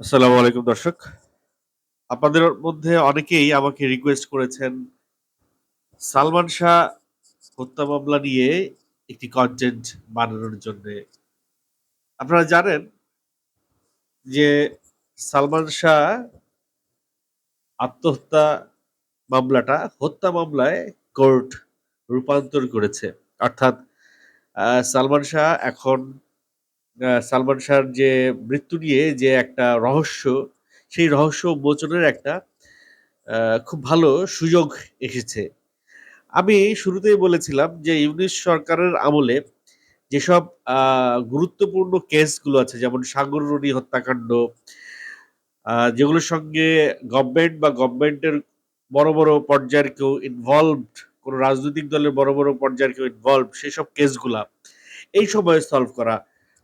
আসসালামু আলাইকুম, দর্শক। আপনাদের মধ্যে অনেকেই আমাকে রিকোয়েস্ট করেছেন সালমান শাহ হত্যা মামলা নিয়ে একটি কনটেন্ট বানানোর জন্য আপনারা জানেন যে সালমান শাহ আত্মহত্যা মামলাটা হত্যা মামলায় কোর্ট রূপান্তর করেছে। অর্থাৎ সালমান শাহ এখন সালমান শাহর যে মৃত্যু নিয়ে যে একটা রহস্য, সেই রহস্য উন্মোচনের একটা খুব ভালো সুযোগ এসেছে। আমি শুরুতেই বলেছিলাম যে ইউনিস সরকারের আমলে যেসব গুরুত্বপূর্ণ কেসগুলো আছে যেমন সাগররণী হত্যাকাণ্ড যেগুলোর সঙ্গে গভর্নমেন্ট বা গভর্নমেন্টের বড়, বড় পর্যায়ের কেউ ইনভলভড কোনো রাজনৈতিক দলের বড়, বড় পর্যায়ের কেউ ইনভলভড সেসব কেসগুলা এই সময়ে সলভ করা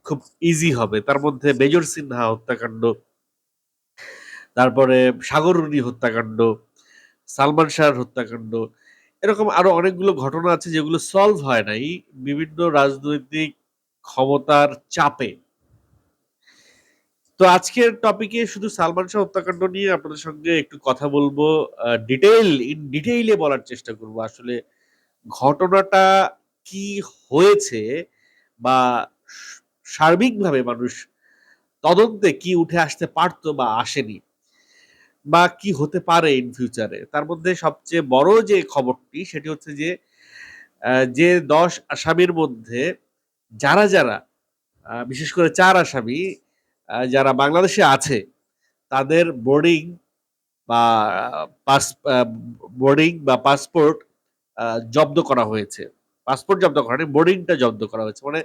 খুব ইজি হবে। তার মধ্যে মেজর সিনহা হত্যাকাণ্ড তারপরে সাগররণী হত্যাকাণ্ড, সালমান শাহর হত্যাকাণ্ড, এরকম আরও অনেকগুলো ঘটনা আছে যেগুলো সলভ হয় নাই বিভিন্ন রাজনৈতিক ক্ষমতার চাপে। তো আজকের টপিকে শুধু সালমান শাহ হত্যাকাণ্ড নিয়ে আপনাদের সঙ্গে একটু কথা বলব। ডিটেইল ইন ডিটেইল বলার চেষ্টা করব। আসলে ঘটনাটা কি হয়েছে বা সার্বিকভাবে মানুষ তদন্তে কি উঠে আসতে পারত বা আসেনি। বা কি হতে পারে ইন ফিউচারে তার মধ্যে সবচেয়ে বড় যে খবরটি সেটি হচ্ছে যে যে ১০ আসামির মধ্যে যারা, যারা বিশেষ করে চার আসামি যারা বাংলাদেশে আছে তাদের বোর্ডিং বা পাস বোর্ডিং বা পাসপোর্ট জব্দ করা হয়েছে। পাসপোর্ট জব্দ করা বোর্ডিংটা জব্দ করা হয়েছে। মানে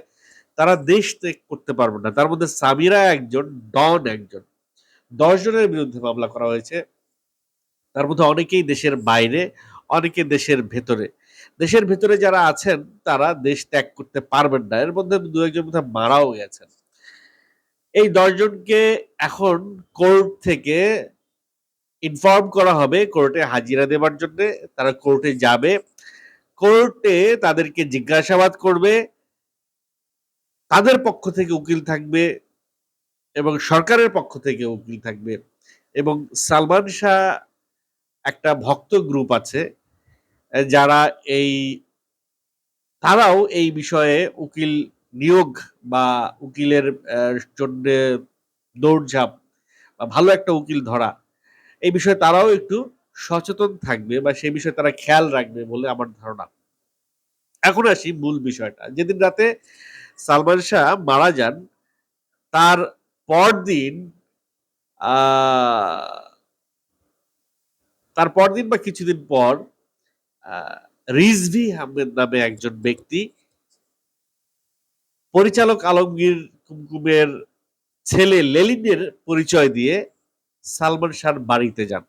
তারা দেশ ত্যাগ করতে পারবে না। তার মধ্যে সামিরা একজন, ডন একজন। ১০ জনের বিরুদ্ধে মামলা করা হয়েছে। তার মধ্যে অনেকেই দেশের বাইরে, অনেকে দেশের ভেতরে। দেশের ভেতরে যারা আছেন তারা দেশ ত্যাগ করতে পারবেন না। এর মধ্যে ২-১ জন বোধহয় মারাও গেছেন। এই দশজনকে এখন কোর্ট থেকে ইনফর্ম করা হবে কোর্টে হাজিরা দেবার জন্যে। তারা কোর্টে যাবে। কোর্টে তাদেরকে জিজ্ঞাসাবাদ করবে। তাদের পক্ষ থেকে উকিল থাকবে এবং সরকারের পক্ষ থেকে উকিল থাকবে এবং সালমান শাহ একটা ভক্ত গ্রুপ আছে যারা এই তারাও এই বিষয়ে উকিল নিয়োগ বা উকিলের জন্যে দৌড়ঝাঁপ বা ভালো একটা উকিল ধরা, এই বিষয়ে তারাও একটু সচেতন থাকবে বা সে বিষয়ে তারা খেয়াল রাখবে বলে আমার ধারণা। এখন আসি মূল বিষয়টা। যেদিন রাতে সালমান শাহ মারা যান, তার পরদিন তার পরদিন বা কিছুদিন পর রিজভী আহমেদ নামে একজন ব্যক্তি পরিচালক আলমগীর কুমকুমের ছেলে লেলিনের পরিচয় দিয়ে সালমান শাহর বাড়িতে যান।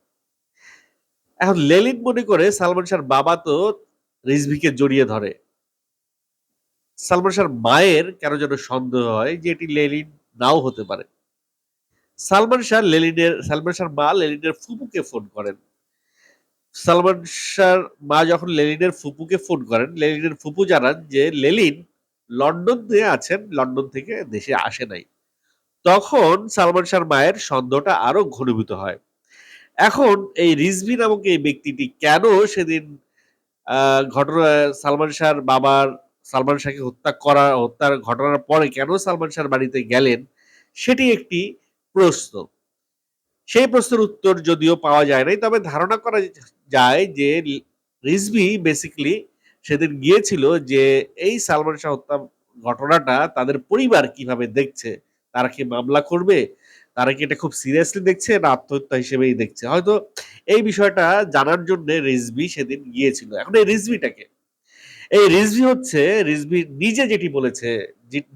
এখন লেলিন মনে করে সালমান শাহর বাবা তো রিজভীকে জড়িয়ে ধরে। সালমান শাহর মায়ের কেন যেন সন্দেহ হয় যে এটি লেলিন নাও হতে পারে। সালমান শাহ লেলিনের সালমান শাহর মা লেলিনের ফুপুকে ফোন করেন। সালমান শাহর মা যখন লেলিনের ফুপুকে ফোন করেন, লেলিনের ফুপু জানান যে লেলিন লন্ডনে আছেন, লন্ডন থেকে দেশে আসে নাই। তখন সালমান শাহর মায়ের সন্দেহটা আরও ঘনীভূত হয়। এখন এই রিজভী নামক এই ব্যক্তিটি কেন সেদিন ঘটনা সালমান শাহর বাবার সালমান শাহকে হত্যা করা, হত্যার ঘটনার পরে কেন সালমান শাহর বাড়িতে গেলেন, সেটি একটি প্রশ্ন। সেই প্রশ্নের উত্তর যদিও পাওয়া যায় নাই, তবে ধারণা করা যায় যে রি রিজভী বেসিক্যালি সেদিন গিয়েছিল যে এই সালমান শাহ হত্যা ঘটনাটা তাদের পরিবার কীভাবে দেখছে। তারা কি মামলা করবে? তারা কি এটা খুব সিরিয়াসলি দেখছে না আত্মহত্যা হিসেবেই দেখছে? হয়তো এই বিষয়টা জানার জন্যে রিজভী সেদিন গিয়েছিল। এখন এই রিজভীটা কে? এই রিজভী হচ্ছে রিজভী নিজে যেটি বলেছে,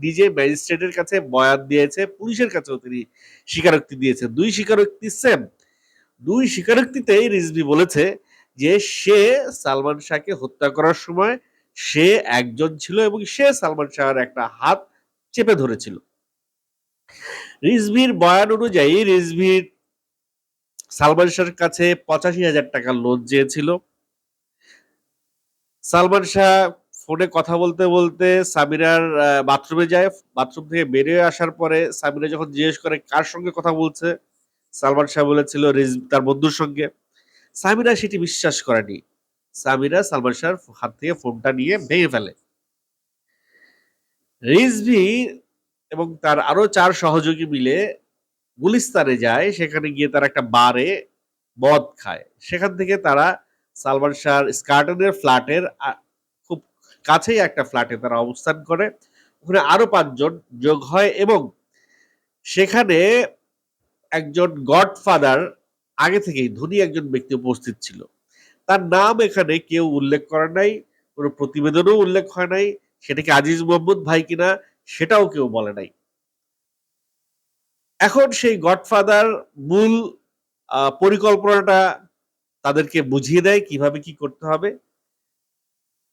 নিজে ম্যাজিস্ট্রেটের কাছে বয়ান দিয়েছে, পুলিশের কাছেও তিনি স্বীকারোক্তি দিয়েছে। দুই স্বীকারোক্তি সেম। দুই স্বীকারোক্তিতেই রিজভী বলেছে যে সে সালমান শাহকে হত্যা করার সময় সে একজন ছিল এবং সে সালমান শাহর একটা হাত চেপে ধরেছিল। রিজভীর বয়ান অনুযায়ী রিজভীর সালমান শাহর কাছে ৳৮৫,০০০ লোন চেয়েছিল। সালমান শাহ ফোনে কথা বলতে, বলতে সামিরার বাথরুমে যায়। বাথরুম থেকে বেরিয়ে আসার পরে সামিরা যখন জিজ্ঞেস করে কার সঙ্গে কথা বলছে? সালমান শাহ বলেছিল রিজ তার বন্ধুর সঙ্গে সামিরা সেটি বিশ্বাস করেনি সামিরা সালমান শাহর হাত থেকে ফোনটা নিয়ে ভেঙে ফেলে রিজভি এবং তার আরও চার সহযোগী মিলে গুলিস্তানে যায় সেখানে গিয়ে তারা একটা বারে মদ খায় সেখান থেকে তারা সালমান শাহর স্কার্টনের ফ্ল্যাটের খুব কাছেই একটা ফ্ল্যাটে তারা অবস্থান করে। ওখানে আরও পাঁচজন যোগ হয় এবং সেখানে একজন গডফাদার আগে থেকেই ধনী একজন ব্যক্তি উপস্থিত ছিল। তার নাম এখানে কেউ উল্লেখ করে নাই, কোনো প্রতিবেদনও উল্লেখ হয় নাই, সেটা কি আজিজ মোহাম্মদ ভাই কিনা সেটাও কেউ বলে নাই। এখন সেই গডফাদার মূল পরিকল্পনাটা তাদেরকে বুঝিয়ে দেয় কীভাবে কি করতে হবে।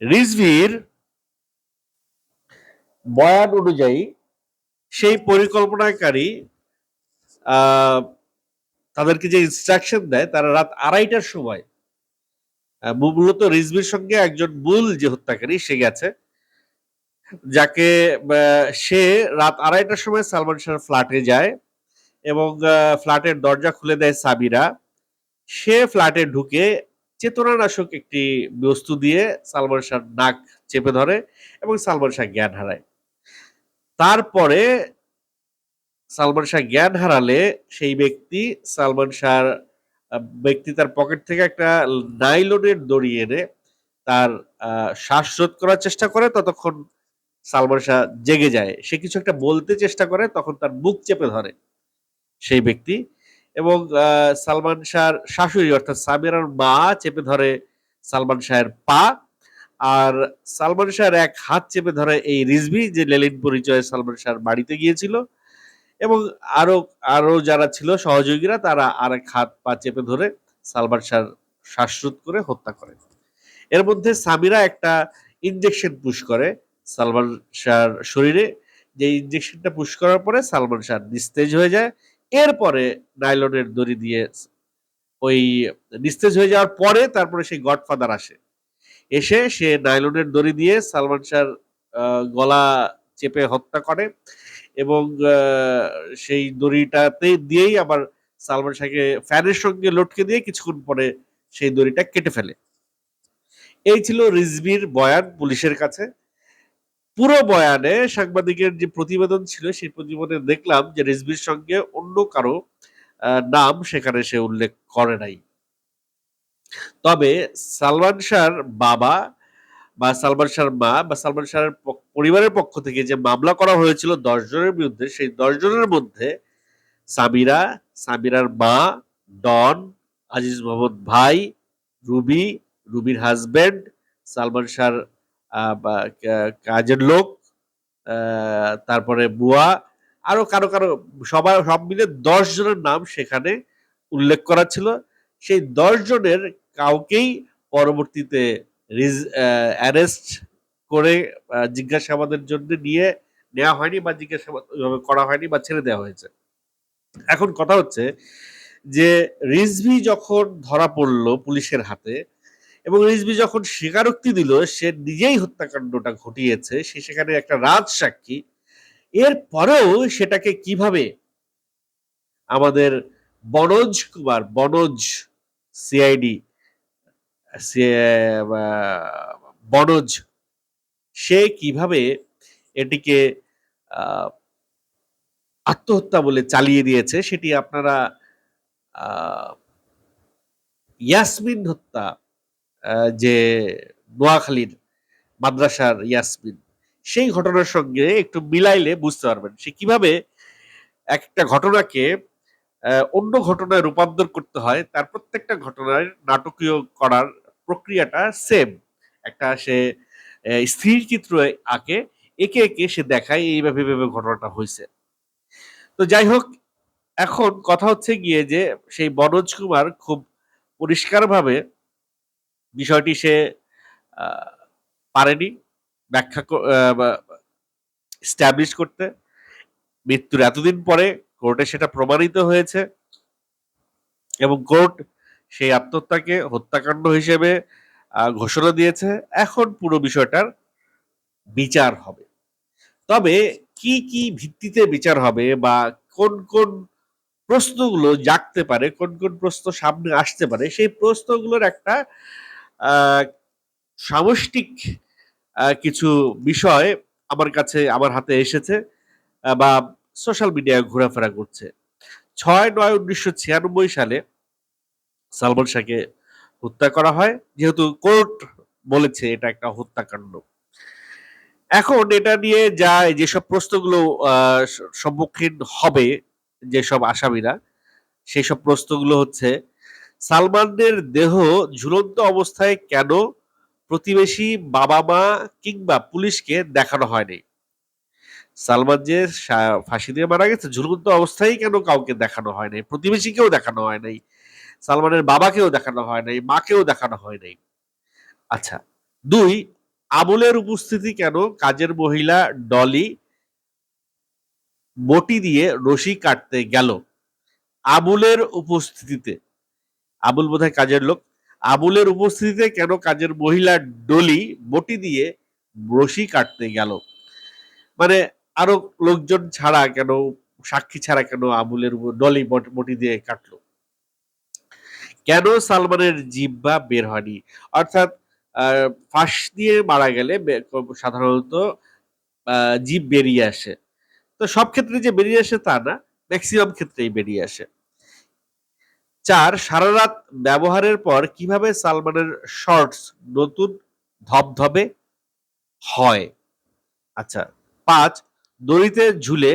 রিজভির বয়ান অনুযায়ী সেই পরিকল্পনাকারী তাদেরকে যে ইনস্ট্রাকশন দেয়, তারা রাত আড়াইটার সময় মূলত রিজভির সঙ্গে একজন মূল যে হত্যাকারী, সে গেছে। যাকে সে রাত আড়াইটার সময় সালমান শাহর ফ্ল্যাটে যায় এবং ফ্ল্যাটের দরজা খুলে দেয় সাবিরা। সে ফ্ল্যাটে ঢুকে চেতনানাশক একটি বস্তু দিয়ে সালমান শাহর নাক চেপে ধরে এবং সালমান শাহ জ্ঞান হারায়। তারপরে সালমান শাহ জ্ঞান হারালে সেই ব্যক্তি সালমান আহ, ব্যক্তি তার পকেট থেকে একটা নাইলনের দড়ি এনে তার শ্বাসরোধ করার চেষ্টা করে ততক্ষণ সালমান শাহ জেগে যায়। সে কিছু একটা বলতে চেষ্টা করে তখন তার মুখ চেপে ধরে। সেই ব্যক্তি এবং সালমান শাহর শাশুড়ি, অর্থাৎ সামিরার মা চেপে ধরে সালমান শাহের পা। আর সালমান শাহর এক হাত চেপে ধরে এই রিজভি, যে লেলিন পরিচয়ে সালমান শাহর বাড়িতে গিয়েছিল। এবং আরও আরও যারা ছিল সহযোগীরা, তারা আর এক হাত পা চেপে ধরে সালমান শাহর শ্বাসরোধ করে হত্যা করে। এর মধ্যে সামিরা একটা ইনজেকশন পুশ করে সালমান শাহর শরীরে। যে ইনজেকশনটা পুশ করার পরে সালমান শাহ নিস্তেজ হয়ে যায় এরপরে নাইলনের দড়ি দিয়ে ওই নিস্তেজ হয়ে যাওয়ার পরে তারপরে সেই গডফাদার আসে। এসে সে নাইলনের দড়ি দিয়ে সালমান শাহর গলা চেপে হত্যা করে এবং সেই দড়িটাতে দিয়েই আবার সালমান শাহকে ফ্যানের সঙ্গে লটকে দিয়ে কিছুক্ষণ পরে সেই দড়িটা কেটে ফেলে। এই ছিল রিজভির বয়ান পুলিশের কাছে। পুরো বয়ানে সাংবাদিকের যে প্রতিবেদন ছিল, সেই প্রতিবেদনে দেখলাম যে রিজভির সঙ্গে অন্য কারও নাম সেখানে সে উল্লেখ করে নাই। তবে সালমান শাহর বাবা বা সালমান শাহর মা বা সালমান শাহর পরিবারের পক্ষ থেকে যে মামলা করা হয়েছিল দশ জনের বিরুদ্ধে, সেই দশ জনের মধ্যে সামিরা, সামিরার মা, ডন, আজিজ মোহাম্মদ ভাই, রুবি, রুবির হাজবেন্ড সালমান শাহর কাজের লোক তারপরে বুয়া, আরও কারও কারও, সবার, সব মিলে দশ জনের নাম সেখানে উল্লেখ করা ছিল। সেই দশ জনের কাউকেই পরবর্তীতে অ্যারেস্ট করে জিজ্ঞাসাবাদের জন্য নিয়ে নেওয়া হয়নি বা জিজ্ঞাসাবাদ করা হয়নি বা ছেড়ে দেওয়া হয়েছে। এখন কথা হচ্ছে যে রিজভি যখন ধরা পড়ল পুলিশের হাতে এবং রিজভি যখন স্বীকারোক্তি দিল, সে নিজেই হত্যাকাণ্ডটা ঘটিয়েছে, সে সেখানে একটা রাজ সাক্ষী। এর পরেও সেটাকে কীভাবে আমাদের বনজ কুমার, বনজ সিআইডি বনজ, সে কীভাবে এটিকে আত্মহত্যা বলে চালিয়ে দিয়েছে, সেটি আপনারা ইয়াসমিন হত্যা যে নোয়াখালীর মাদ্রাসার ইয়াসমিন, সেই ঘটনার সঙ্গে একটু মিলাইলে বুঝতে পারবেন সে কীভাবে একটা ঘটনাকে অন্য ঘটনায় রূপান্তর করতে হয়, তার প্রত্যেকটা ঘটনার নাটকীয় করার প্রক্রিয়াটা সেম একটা সে স্থির চিত্র আঁকে, একে একে সে দেখায় এইভাবে এইভাবে ঘটনাটা হয়েছে। তো যাই হোক, এখন কথা হচ্ছে গিয়ে যে সেই মনোজ কুমার খুব পরিষ্কারভাবে বিষয়টি সে পারেনি ব্যাখ্যা স্ট্যাবলিশ করতে। মৃত্যুর এতদিন পরে কোর্টে সেটা প্রমাণিত হয়েছে এবং কোর্ট সেই আত্মহত্যাকে হত্যাকাণ্ড হিসেবে ঘোষণা দিয়েছে। এখন পুরো বিষয়টার বিচার হবে। তবে কি কি ভিত্তিতে বিচার হবে বা কোন কোন প্রশ্নগুলো জাগতে পারে, কোন কোন প্রশ্ন সামনে আসতে পারে, সেই প্রশ্নগুলোর একটা সামষ্টিক কিছু বিষয় আমার কাছে, আমার হাতে এসেছে বা সোশ্যাল মিডিয়ায় ঘোরাফেরা করছে। ছয় নয় উনিশশো ছিয়ানব্বই সালে সালমান শাহকে হত্যা করা হয়। যেহেতু কোর্ট বলেছে এটা একটা হত্যাকাণ্ড। এখন এটা নিয়ে যা, যেসব প্রশ্নগুলো সম্মুখীন হবে যেসব আসামিরা সেই সব প্রশ্নগুলো হচ্ছে সালমানের দেহ ঝুলন্ত অবস্থায় কেন প্রতিবেশী বাবা মা কিংবা পুলিশকে দেখানো হয়নি? সালমান যে ফাঁসি দিয়ে মারা গেছে, ঝুলন্ত অবস্থায় কেন কাউকে দেখানো হয় নাই প্রতিবেশীকেও দেখানো হয় নাই সালমানের বাবাকেও দেখানো হয় নাই মাকেও দেখানো হয় নাই আচ্ছা দুই আবুলের উপস্থিতি কেন কাজের মহিলা ডলি বটি দিয়ে রশি কাটতে গেল? আবুলের উপস্থিতিতে আবুল বোধহয় কাজের লোক। আবুলের উপস্থিতিতে কেন কাজের মহিলা ডলি বটি দিয়ে রশি কাটতে গেল? মানে আরও লোকজন ছাড়া কেন, সাক্ষী ছাড়া কেন আবুলের উপর ডলি বটি দিয়ে কাটলো? কেন সালমানের জিব্বা বের হয়নি? অর্থাৎ ফাঁস দিয়ে মারা গেলে সাধারণত জিভ বেরিয়ে আসে। তো সব ক্ষেত্রে যে বেরিয়ে আসে তা না ম্যাক্সিমাম ক্ষেত্রেই বেরিয়ে আসে। চার, সারা রাত ব্যবহারের পর কীভাবে সালমানের শর্টস নতুন ধবধবে হয়? আচ্ছা পাঁচ, দড়িতে ঝুলে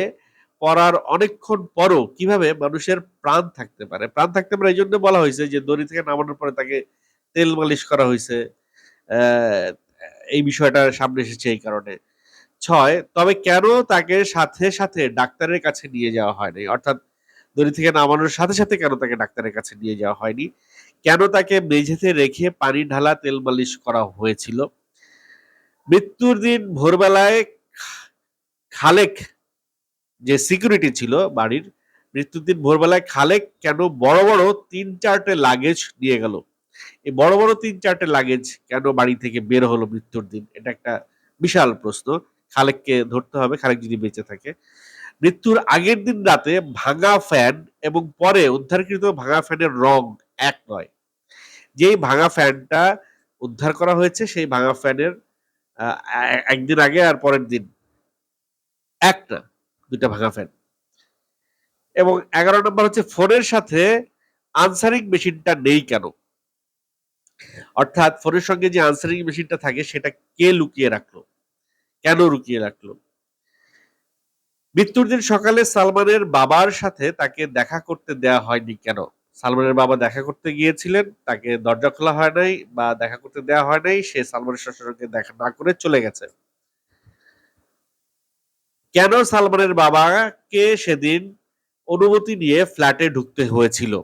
পড়ার অনেকক্ষণ পরও কীভাবে মানুষের প্রাণ থাকতে পারে? প্রাণ থাকতে পারে এই জন্য বলা হয়েছে যে, দড়ি থেকে নামানোর পরে তাকে তেল মালিশ করা হয়েছে। এই বিষয়টা সামনে এসেছে এই কারণে। ছয়, তবে কেন তাকে সাথে সাথে ডাক্তারের কাছে নিয়ে যাওয়া হয়নি? অর্থাৎ দড়ি থেকে নামানোর সাথে সাথে কেন তাকে ডাক্তারের কাছে নিয়ে যাওয়া হয়নি? কেন তাকে মেঝেতে রেখে পানি ঢালা তেল মালিশ করা হয়েছিল? মৃত্যুর দিন ভোরবেলায় খালেক যে সিকিউরিটি ছিল বাড়ির, মৃত্যুর দিন ভোরবেলায় খালেক কেন বড় বড় তিন চারটে লাগেজ নিয়ে গেল? এই বড় বড় তিন চারটে লাগেজ কেন বাড়ি থেকে বের হলো মৃত্যুর দিন? এটা একটা বিশাল প্রশ্ন। খালেককে ধরতে হবে, খালেক যদি বেঁচে থাকে। মৃত্যুর আগের দিন রাতে ভাঙা ফ্যান এবং পরে উদ্ধারকৃত ভাঙা ফ্যানের রং এক নয়। যেই ভাঙা ফ্যানটা উদ্ধার করা হয়েছে, সেই ভাঙা ফ্যানের একদিন আগে আর পরের দিন একটা, দুইটা ভাঙা ফ্যান এবং এগারো নম্বর হচ্ছে ফোনের সাথে আনসারিং মেশিনটা নেই কেন? অর্থাৎ ফোনের সঙ্গে যে আনসারিং মেশিনটা থাকে, সেটা কে লুকিয়ে রাখল? কেন লুকিয়ে রাখল? মৃত্যুর দিন সকালে সালমানের বাবার সাথে তাকে দেখা করতে দেয়া হয়নি কেন? সালমানের বাবা দেখা করতে গিয়েছিলেন, তাকে দরজা খোলা হয় নাই বা দেখা করতে দেওয়া হয় নাই, সে সালমানের শ্বশুরকে দেখা না করে চলে গেছে। কেন সালমানের বাবাকে সেদিন অনুমতি নিয়ে ফ্ল্যাটে ঢুকতে হয়েছিল?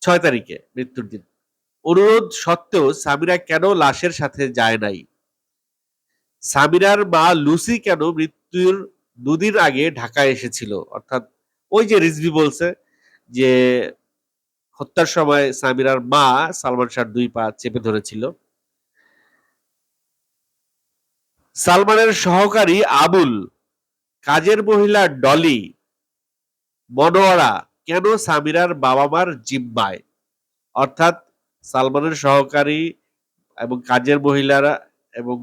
ছয় তারিখে মৃত্যুর দিন। অনুরোধ সত্ত্বেও সামিরা কেন লাশের সাথে যায় নাই? সামিরার মা লুসি কেন মৃত্যুর দুদিন আগে ঢাকায় এসেছিল? অর্থাৎ ওই যে রিজভি বলছে যে হত্যার সময় সামিরার মা সালমান শাহর দুই পা চেপে ধরেছিল। সালমানের সহকারী আবুল, কাজের মহিলা ডলি, মনোয়ারা কেন সামিরার বাবা মার জিম্মায়? অর্থাৎ সালমানের সহকারী এবং কাজের মহিলারা এবং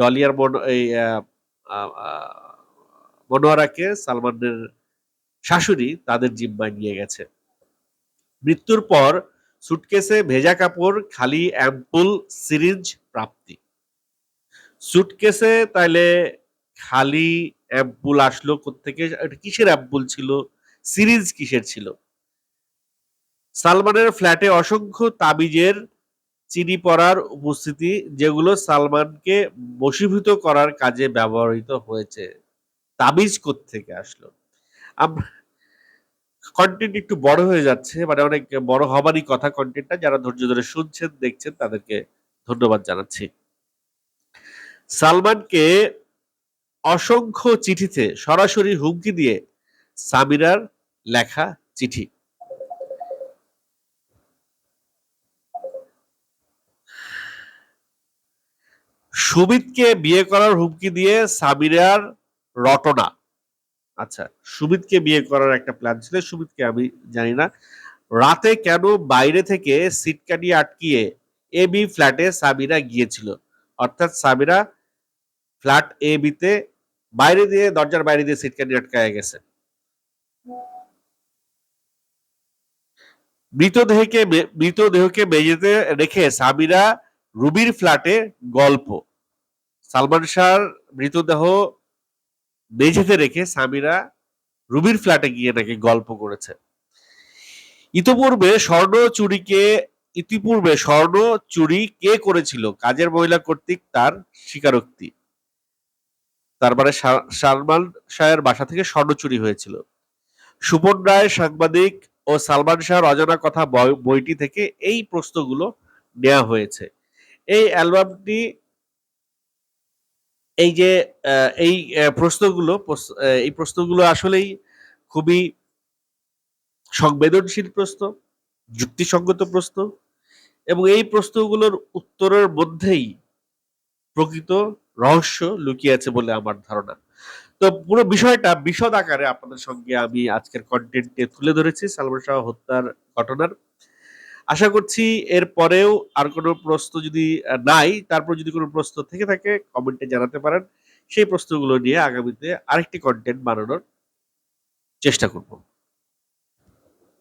ডলিয়ার মন, এই মনোয়ারাকে সালমানের শাশুড়ি তাদের জিম্মায় নিয়ে গেছে। মৃত্যুর পর সুটকেসে ভেজা কাপড়, খালি অ্যাম্পুল, সিরিঞ্জ, প্রাপ্তি। সুটকেসে তাইলে খালি অ্যাম্পুল আসলো এটা কিসের অ্যাম্পুল ছিল? সিরিজ কিসের ছিল? সালমানের ফ্ল্যাটে অসংখ্য তাবিজের চিনি পড়ার উপস্থিতি যেগুলো সালমানকে বশীভূত করার কাজে ব্যবহৃত হয়েছে। তাবিজ থেকে আসলো? আমরা কন্টেন্ট একটু বড় হয়ে যাচ্ছে মানে অনেক বড় হবারই কথা কন্টেন্টটা যারা ধৈর্য ধরে শুনছেন, দেখছেন, তাদেরকে ধন্যবাদ জানাচ্ছি। সালমানকে অসংখ্য চিঠিতে সরাসরি হুমকি দিয়ে সামিরার লেখা চিঠি। সুমিতকে বিয়ে করার হুমকি দিয়ে সামিরার রটনা। আচ্ছা সুমিতকে বিয়ে করার একটা প্ল্যান ছিল, সুমিতকে আমি জানি না। রাতে কেন বাইরে থেকে সিট কাটিয়ে আটকিয়ে এ বি ফ্ল্যাটে সাবিরা গিয়েছিল? অর্থাৎ সাবিরা ফ্ল্যাট এ বিতে বাইরে দিয়ে, দরজার বাইরে দিয়ে সিট কাটিয়ে আটকায় গেছে। মৃতদেহকে মৃতদেহকে মেঝেতে রেখে সাবিরা রুবির ফ্ল্যাটে গল্প। সালমান শাহর মৃতদেহ মেঝেতে রেখে সামিরা রুবির ফ্ল্যাটে গিয়ে নাকি গল্প করেছে। ইতপূর্বে স্বর্ণ চুরিকে, ইতিপূর্বে স্বর্ণ চুরি কে করেছিল? কাজের মহিলা কর্তৃক তার স্বীকারোক্তি। তারপরে সালমান শাহের বাসা থেকে স্বর্ণ চুরি হয়েছিল। সুপন রায় সাংবাদিক ও সালমান শাহর অজানা কথা বই- বইটি থেকে এই প্রশ্নগুলো নেওয়া হয়েছে। এই অ্যালবামটি এই যে এই প্রশ্নগুলো এই প্রশ্নগুলো আসলেই খুবই সংবেদনশীল প্রশ্ন, যুক্তিসঙ্গত প্রশ্ন এবং এই প্রশ্নগুলোর উত্তরের মধ্যেই প্রকৃত রহস্য লুকিয়ে আছে বলে আমার ধারণা। তো পুরো বিষয়টা বিশদ আকারে আপনাদের সঙ্গে আমি আজকের কন্টেন্টে তুলে ধরেছি। সালমান শাহ হত্যার ঘটনার আশা করছি এর পরেও আর কোনো প্রশ্ন যদি নাই, তারপর যদি কোনো প্রশ্ন থেকে থাকে কমেন্টে জানাতে পারেন। সেই প্রশ্নগুলো নিয়ে আগামীতে আরেকটি কন্টেন্ট বানানোর চেষ্টা করব।